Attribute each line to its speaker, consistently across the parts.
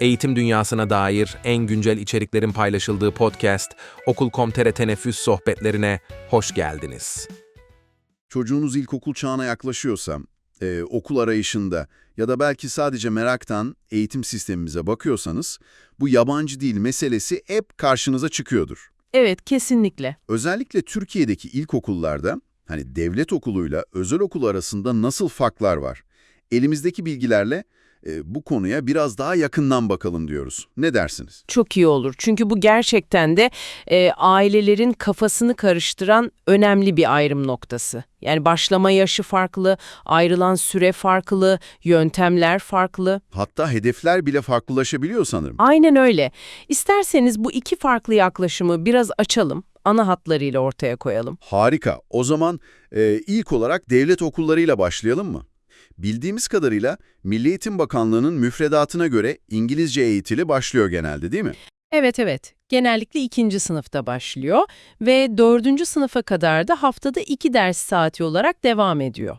Speaker 1: Eğitim dünyasına dair en güncel içeriklerin paylaşıldığı podcast Okul.com.tr Teneffüs sohbetlerine hoş geldiniz.
Speaker 2: Çocuğunuz ilkokul çağına yaklaşıyorsa, e, okul arayışında ya da belki sadece meraktan eğitim sistemimize bakıyorsanız, bu yabancı dil meselesi hep karşınıza çıkıyordur.
Speaker 3: Evet, kesinlikle.
Speaker 2: Özellikle Türkiye'deki ilkokullarda, hani devlet okuluyla özel okul arasında nasıl farklar var? Elimizdeki bilgilerle e, bu konuya biraz daha yakından bakalım diyoruz. Ne dersiniz?
Speaker 3: Çok iyi olur. Çünkü bu gerçekten de e, ailelerin kafasını karıştıran önemli bir ayrım noktası. Yani başlama yaşı farklı, ayrılan süre farklı, yöntemler farklı.
Speaker 2: Hatta hedefler bile farklılaşabiliyor sanırım.
Speaker 3: Aynen öyle. İsterseniz bu iki farklı yaklaşımı biraz açalım, ana hatlarıyla ortaya koyalım.
Speaker 2: Harika. O zaman e, ilk olarak devlet okullarıyla başlayalım mı? Bildiğimiz kadarıyla Milli Eğitim Bakanlığı'nın müfredatına göre İngilizce eğitili başlıyor genelde değil mi?
Speaker 3: Evet evet. Genellikle ikinci sınıfta başlıyor ve dördüncü sınıfa kadar da haftada iki ders saati olarak devam ediyor.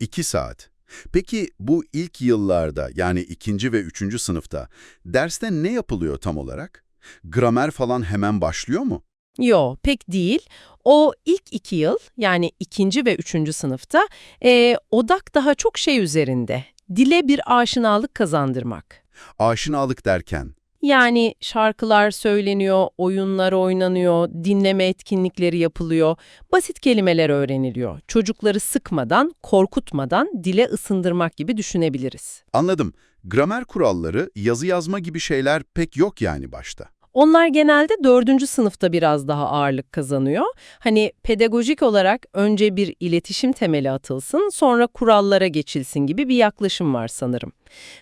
Speaker 2: İki saat. Peki bu ilk yıllarda yani ikinci ve üçüncü sınıfta derste ne yapılıyor tam olarak? Gramer falan hemen başlıyor mu?
Speaker 3: Yo, pek değil. O ilk iki yıl yani ikinci ve üçüncü sınıfta e, odak daha çok şey üzerinde. Dile bir aşinalık kazandırmak.
Speaker 2: Aşinalık derken
Speaker 3: Yani şarkılar söyleniyor, oyunlar oynanıyor, dinleme etkinlikleri yapılıyor, basit kelimeler öğreniliyor. Çocukları sıkmadan, korkutmadan dile ısındırmak gibi düşünebiliriz.
Speaker 2: anladım. Gramer kuralları, yazı yazma gibi şeyler pek yok yani başta.
Speaker 3: Onlar genelde dördüncü sınıfta biraz daha ağırlık kazanıyor. Hani pedagojik olarak önce bir iletişim temeli atılsın, sonra kurallara geçilsin gibi bir yaklaşım var sanırım.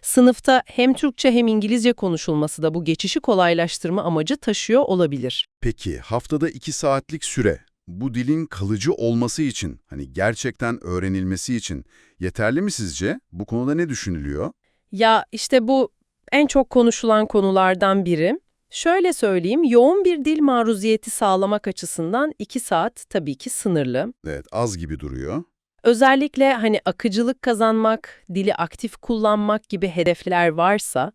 Speaker 3: Sınıfta hem Türkçe hem İngilizce konuşulması da bu geçişi kolaylaştırma amacı taşıyor olabilir.
Speaker 2: Peki haftada iki saatlik süre bu dilin kalıcı olması için, hani gerçekten öğrenilmesi için yeterli mi sizce? Bu konuda ne düşünülüyor?
Speaker 3: Ya işte bu en çok konuşulan konulardan biri. Şöyle söyleyeyim, yoğun bir dil maruziyeti sağlamak açısından 2 saat tabii ki sınırlı.
Speaker 2: Evet, az gibi duruyor.
Speaker 3: Özellikle hani akıcılık kazanmak, dili aktif kullanmak gibi hedefler varsa,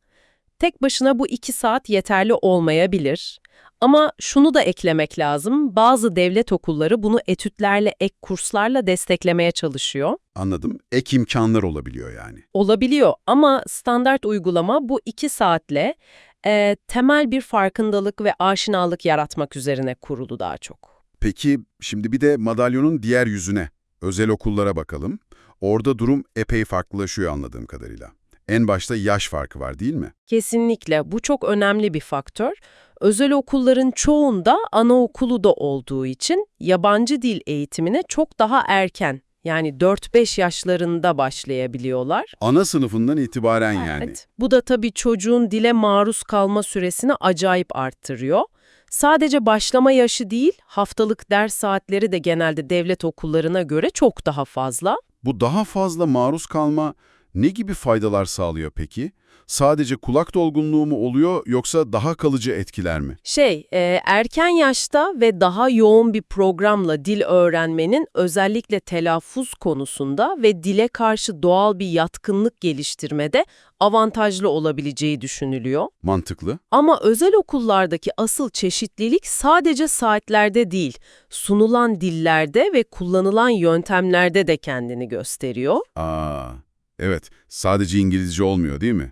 Speaker 3: tek başına bu iki saat yeterli olmayabilir. Ama şunu da eklemek lazım, bazı devlet okulları bunu etütlerle, ek kurslarla desteklemeye çalışıyor.
Speaker 2: Anladım. Ek imkanlar olabiliyor yani.
Speaker 3: Olabiliyor ama standart uygulama bu iki saatle e, temel bir farkındalık ve aşinalık yaratmak üzerine kurulu daha çok.
Speaker 2: Peki şimdi bir de madalyonun diğer yüzüne, özel okullara bakalım. Orada durum epey farklılaşıyor anladığım kadarıyla. En başta yaş farkı var değil mi?
Speaker 3: Kesinlikle bu çok önemli bir faktör. Özel okulların çoğunda anaokulu da olduğu için yabancı dil eğitimine çok daha erken yani 4-5 yaşlarında başlayabiliyorlar.
Speaker 2: Ana sınıfından itibaren yani.
Speaker 3: Evet. Bu da tabii çocuğun dile maruz kalma süresini acayip arttırıyor. Sadece başlama yaşı değil, haftalık ders saatleri de genelde devlet okullarına göre çok daha fazla.
Speaker 2: Bu daha fazla maruz kalma ne gibi faydalar sağlıyor peki? Sadece kulak dolgunluğu mu oluyor yoksa daha kalıcı etkiler mi?
Speaker 3: Şey, e, erken yaşta ve daha yoğun bir programla dil öğrenmenin özellikle telaffuz konusunda ve dile karşı doğal bir yatkınlık geliştirmede avantajlı olabileceği düşünülüyor.
Speaker 2: Mantıklı.
Speaker 3: Ama özel okullardaki asıl çeşitlilik sadece saatlerde değil, sunulan dillerde ve kullanılan yöntemlerde de kendini gösteriyor.
Speaker 2: Aa, evet. Sadece İngilizce olmuyor değil mi?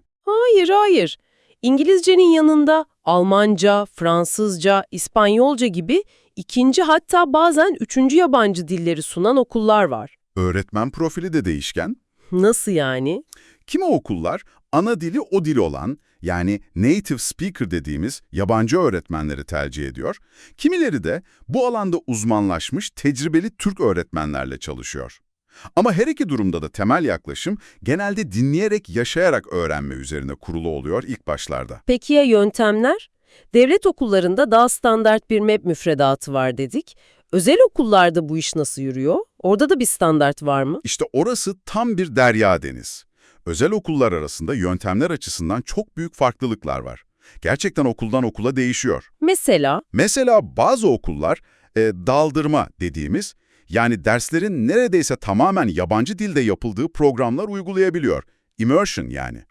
Speaker 3: Hayır, hayır. İngilizcenin yanında Almanca, Fransızca, İspanyolca gibi ikinci hatta bazen üçüncü yabancı dilleri sunan okullar var.
Speaker 2: Öğretmen profili de değişken.
Speaker 3: Nasıl yani?
Speaker 2: Kimi okullar ana dili o dil olan yani native speaker dediğimiz yabancı öğretmenleri tercih ediyor. Kimileri de bu alanda uzmanlaşmış tecrübeli Türk öğretmenlerle çalışıyor. Ama her iki durumda da temel yaklaşım genelde dinleyerek, yaşayarak öğrenme üzerine kurulu oluyor ilk başlarda.
Speaker 3: Peki ya yöntemler? Devlet okullarında daha standart bir MEP müfredatı var dedik. Özel okullarda bu iş nasıl yürüyor? Orada da bir standart var mı?
Speaker 2: İşte orası tam bir derya deniz. Özel okullar arasında yöntemler açısından çok büyük farklılıklar var. Gerçekten okuldan okula değişiyor.
Speaker 3: Mesela
Speaker 2: Mesela bazı okullar e, daldırma dediğimiz, yani derslerin neredeyse tamamen yabancı dilde yapıldığı programlar uygulayabiliyor. Immersion yani.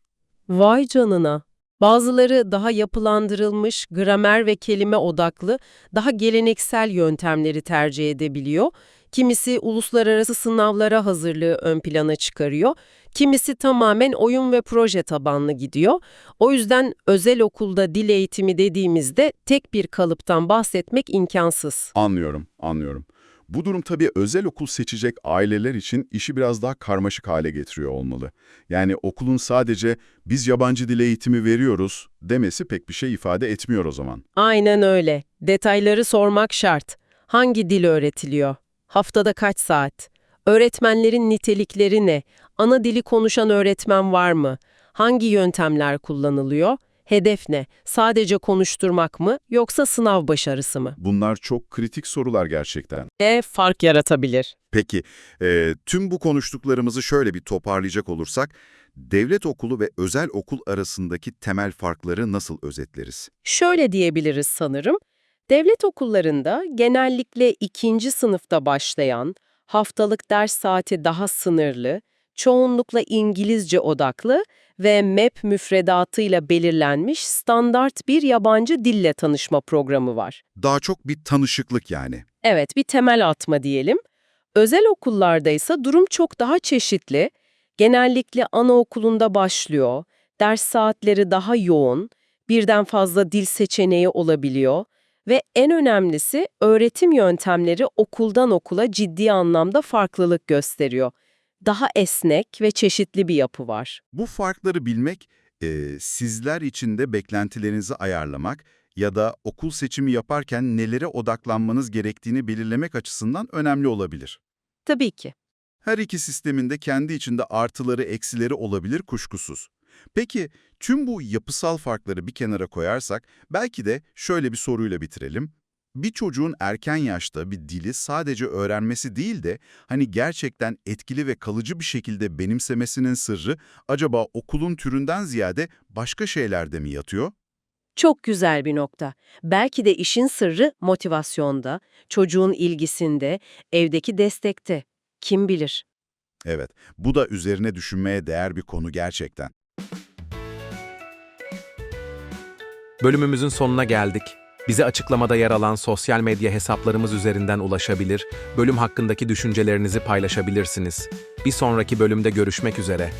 Speaker 3: vay canına. Bazıları daha yapılandırılmış, gramer ve kelime odaklı, daha geleneksel yöntemleri tercih edebiliyor. Kimisi uluslararası sınavlara hazırlığı ön plana çıkarıyor. Kimisi tamamen oyun ve proje tabanlı gidiyor. O yüzden özel okulda dil eğitimi dediğimizde tek bir kalıptan bahsetmek imkansız.
Speaker 4: Anlıyorum, anlıyorum. Bu durum tabii özel okul seçecek aileler için işi biraz daha karmaşık hale getiriyor olmalı. Yani okulun sadece biz yabancı dil eğitimi veriyoruz demesi pek bir şey ifade etmiyor o zaman.
Speaker 3: Aynen öyle. Detayları sormak şart. Hangi dil öğretiliyor? Haftada kaç saat? Öğretmenlerin nitelikleri ne? Ana dili konuşan öğretmen var mı? Hangi yöntemler kullanılıyor? Hedef ne? Sadece konuşturmak mı yoksa sınav başarısı mı?
Speaker 4: Bunlar çok kritik sorular gerçekten.
Speaker 3: E fark yaratabilir.
Speaker 2: Peki, e, tüm bu konuştuklarımızı şöyle bir toparlayacak olursak, devlet okulu ve özel okul arasındaki temel farkları nasıl özetleriz?
Speaker 3: Şöyle diyebiliriz sanırım. Devlet okullarında genellikle ikinci sınıfta başlayan, haftalık ders saati daha sınırlı, çoğunlukla İngilizce odaklı ve MEP müfredatıyla belirlenmiş standart bir yabancı dille tanışma programı var.
Speaker 2: Daha çok bir tanışıklık yani.
Speaker 3: Evet, bir temel atma diyelim. Özel okullarda ise durum çok daha çeşitli. Genellikle anaokulunda başlıyor, ders saatleri daha yoğun, birden fazla dil seçeneği olabiliyor ve en önemlisi öğretim yöntemleri okuldan okula ciddi anlamda farklılık gösteriyor. Daha esnek ve çeşitli bir yapı var.
Speaker 2: Bu farkları bilmek, e, sizler için de beklentilerinizi ayarlamak ya da okul seçimi yaparken nelere odaklanmanız gerektiğini belirlemek açısından önemli olabilir.
Speaker 3: Tabii ki.
Speaker 2: Her iki sistemin de kendi içinde artıları, eksileri olabilir kuşkusuz. Peki tüm bu yapısal farkları bir kenara koyarsak belki de şöyle bir soruyla bitirelim. Bir çocuğun erken yaşta bir dili sadece öğrenmesi değil de hani gerçekten etkili ve kalıcı bir şekilde benimsemesinin sırrı acaba okulun türünden ziyade başka şeylerde mi yatıyor?
Speaker 3: Çok güzel bir nokta. Belki de işin sırrı motivasyonda, çocuğun ilgisinde, evdeki destekte. Kim bilir?
Speaker 2: Evet, bu da üzerine düşünmeye değer bir konu gerçekten.
Speaker 1: Bölümümüzün sonuna geldik. Bize açıklamada yer alan sosyal medya hesaplarımız üzerinden ulaşabilir, bölüm hakkındaki düşüncelerinizi paylaşabilirsiniz. Bir sonraki bölümde görüşmek üzere.